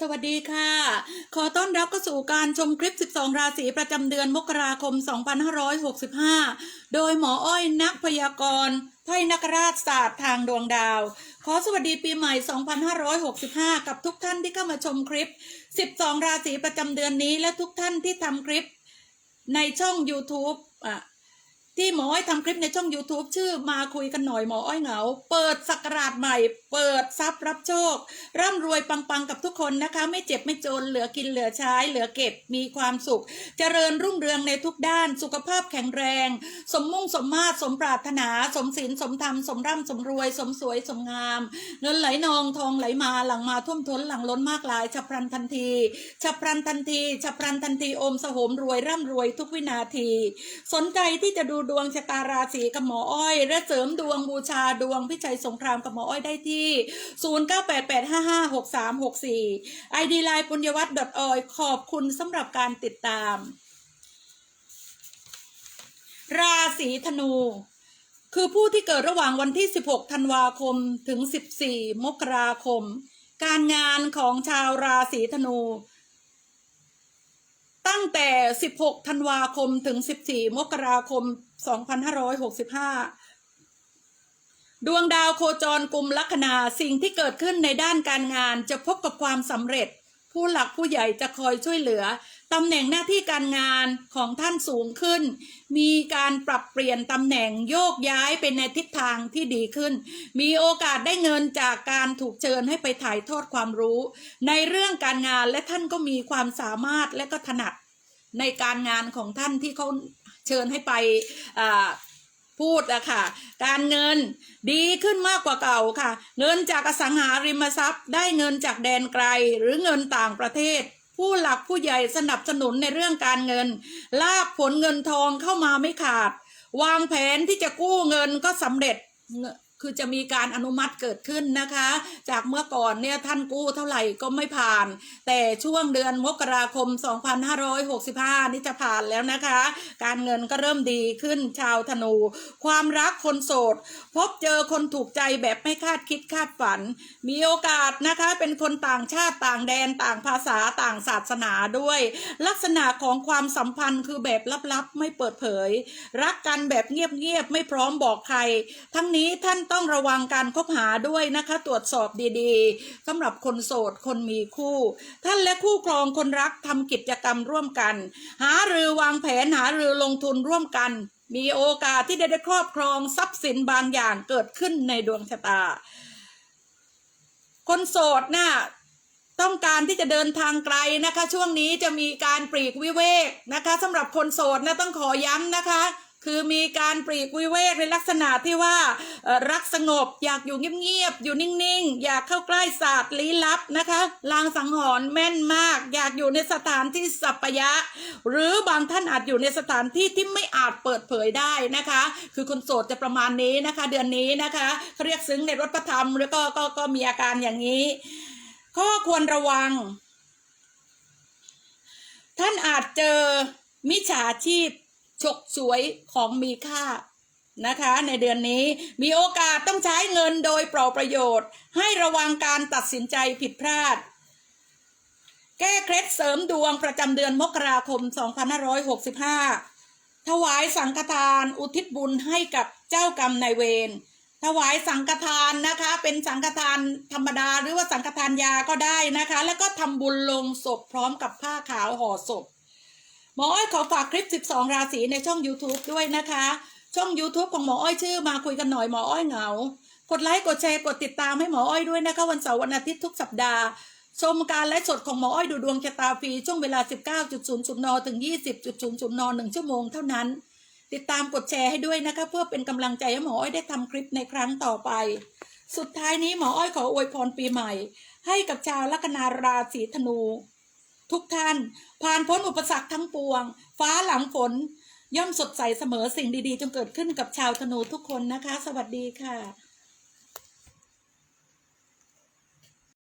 สวัสดีค่ะ ขอต้อนรับเข้าสู่การชมคลิป 12 ราศีประจำเดือนมกราคม 2565 โดยหมออ้อยนักพยากรณ์ไพ่นักราชศาสตร์ทางดวงดาว ขอสวัสดีปีใหม่ 2565 กับทุกท่านที่เข้ามาชมคลิป 12 ราศีประจำเดือนนี้และทุกท่านที่ทำคลิปในช่อง YouTube อะ ที่หมออ้อยทำคลิปในช่อง YouTube ชื่อมาคุยกันหน่อยหมออ้อยเหงา เปิดสักราชใหม่ เปิดทรัพย์รับโชค ร่ำรวยปังๆกับทุกคนนะคะ ไม่เจ็บไม่จนเหลือกินเหลือใช้ เหลือเก็บมีความสุข เจริญรุ่งเรืองในทุกด้านสุขภาพแข็งแรง สมมุ่งสมมาตรสมปรารถนา สมศีลสมธรรม สมร่ำสมรวย สมสวยสมงาม เงินไหลนองทองไหลมาหลังมาท่วมท้นหลังล้นมากลายฉับพลันทันทีฉับพลันทันทีฉับพลันทันทีอมสโหมรวยร่ำรวยทุกวินาที สนใจที่จะดูดวงชะตาราศีกับหมออ้อย และเสริมดวงบูชาดวงพิชัยสงครามกับหมออ้อยได้ที่ 0988556364 ID ไลน์ปุญญวัฒน์ .org ขอบคุณสำหรับการติดตาม ราศีธนูคือผู้ที่เกิดระหว่างวันที่ 16 ธันวาคม ถึง 14 มกราคม การงานของชาวราศีธนู ตั้งแต่ 16 ธันวาคมถึง 14 มกราคม 2565 ดวงดาวโคจรกลุ่มลัคนาสิ่งที่เกิดขึ้นในด้านการงานจะพบกับความสำเร็จ ผู้หลักผู้ใหญ่จะคอยช่วยเหลือตำแหน่งหน้าที่การงานของท่านสูงขึ้น มีการปรับเปลี่ยนตำแหน่งโยกย้ายไปในทิศทางที่ดีขึ้น มีโอกาสได้เงินจากการถูกเชิญให้ไปถ่ายทอดความรู้ ในเรื่องการงานและท่านก็มีความสามารถและก็ถนัดในการงานของท่านที่เขาเชิญให้ไปอ่า พูดอะค่ะ การเงินดีขึ้นมากกว่าเก่าค่ะ เงินจากอสังหาริมทรัพย์ ได้เงินจากแดนไกลหรือเงินต่างประเทศ ผู้หลักผู้ใหญ่สนับสนุนในเรื่องการเงิน ลากผลเงินทองเข้ามาไม่ขาด วางแผนที่จะกู้เงินก็สำเร็จ คือจะมีการอนุมัติเกิดขึ้นนะคะ จากเมื่อก่อนเนี่ยท่านกู้เท่าไหร่ก็ไม่ผ่าน แต่ช่วงเดือนมกราคม 2565 นี่จะผ่านแล้วนะคะ การเงินก็เริ่มดีขึ้นชาวธนู ความรักคนโสด พบเจอคนถูกใจแบบไม่คาดคิดคาดฝัน มีโอกาสนะคะเป็นคนต่างชาติต่างแดนต่างภาษาต่างศาสนาด้วย ลักษณะของความสัมพันธ์คือแบบลับๆ ไม่เปิดเผย รักกันแบบเงียบๆไม่พร้อมบอกใคร ทั้งนี้ท่านต้องระวังการคบหาด้วยนะคะ ตรวจสอบดีๆสำหรับคนโสดคนมีคู่ ท่านและคู่ครองคนรักทำกิจกรรมร่วมกัน หารือวางแผนหารือลงทุนร่วมกัน มีโอกาสที่จะได้ครอบครองทรัพย์สินบางอย่างเกิดขึ้นในดวงชะตา คนโสดน่ะต้องการที่จะเดินทางไกลนะคะ ช่วงนี้จะมีการปลีกวิเวกนะคะสำหรับคนโสดนะต้องขอย้ำนะคะ คือมีการปลีกวิเวกในลักษณะที่ว่ารักสงบอยากอยู่เงียบๆอยู่นิ่งๆ อยากเข้าใกล้ศาสตร์ลี้ลับนะคะลางสังหรณ์แม่นมาก อยากอยู่ในสถานที่สัปยะ หรือบางท่านอาจอยู่ในสถานที่ที่ไม่อาจเปิดเผยได้นะคะ คือคนโสดจะประมาณนี้นะคะ เดือนนี้นะคะเขาเรียกซึ้งในรถพระธรรมแล้วก็ก็ก็มีอาการอย่างนี้ข้อควรระวัง ท่านอาจเจอมิจฉาชีพ ฉกสวยของมีค่านะคะในเดือนนี้มีโอกาสต้องใช้เงินโดยเปล่าประโยชน์ ให้ระวังการตัดสินใจผิดพลาด แก้เคล็ดเสริมดวงประจำเดือนมกราคม 2565 ถวายสังฆทานอุทิศบุญให้กับเจ้ากรรมนายเวรถวายสังฆทานนะคะ เป็นสังฆทานธรรมดาหรือว่าสังฆทานยาก็ได้นะคะ แล้วก็ทำบุญลงศพพร้อมกับผ้าขาวห่อศพ หมออ้อยขอฝากคลิป 12 ราศีในช่อง YouTube ด้วยนะคะ ช่อง YouTube ของหมออ้อยชื่อมาคุยกันหน่อยหมออ้อยเหงา กดไลค์กดแชร์กดติดตามให้หมออ้อยด้วยนะคะ วันเสาร์วันอาทิตย์ทุกสัปดาห์ ชมการไลฟ์สดของหมออ้อยดูดวงชะตาฟรีช่วงเวลา 19.00นถึง 20.00น1ชั่วโมงเท่านั้น ติดตามกดแชร์ให้ด้วยนะคะ เพื่อเป็นกำลังใจให้หมออ้อยได้ทำคลิปในครั้งต่อไป สุดท้ายนี้หมออ้อยขออวยพรปีใหม่ ให้กับชาวลัคนาราศีธนู ทุกท่าน ผ่านพ้นอุปสรรคทั้งปวง ฟ้าหลังฝน ย่อมสดใสเสมอสิ่งดีๆจงเกิดขึ้นกับชาวธนูทุกคนนะคะ สวัสดีค่ะ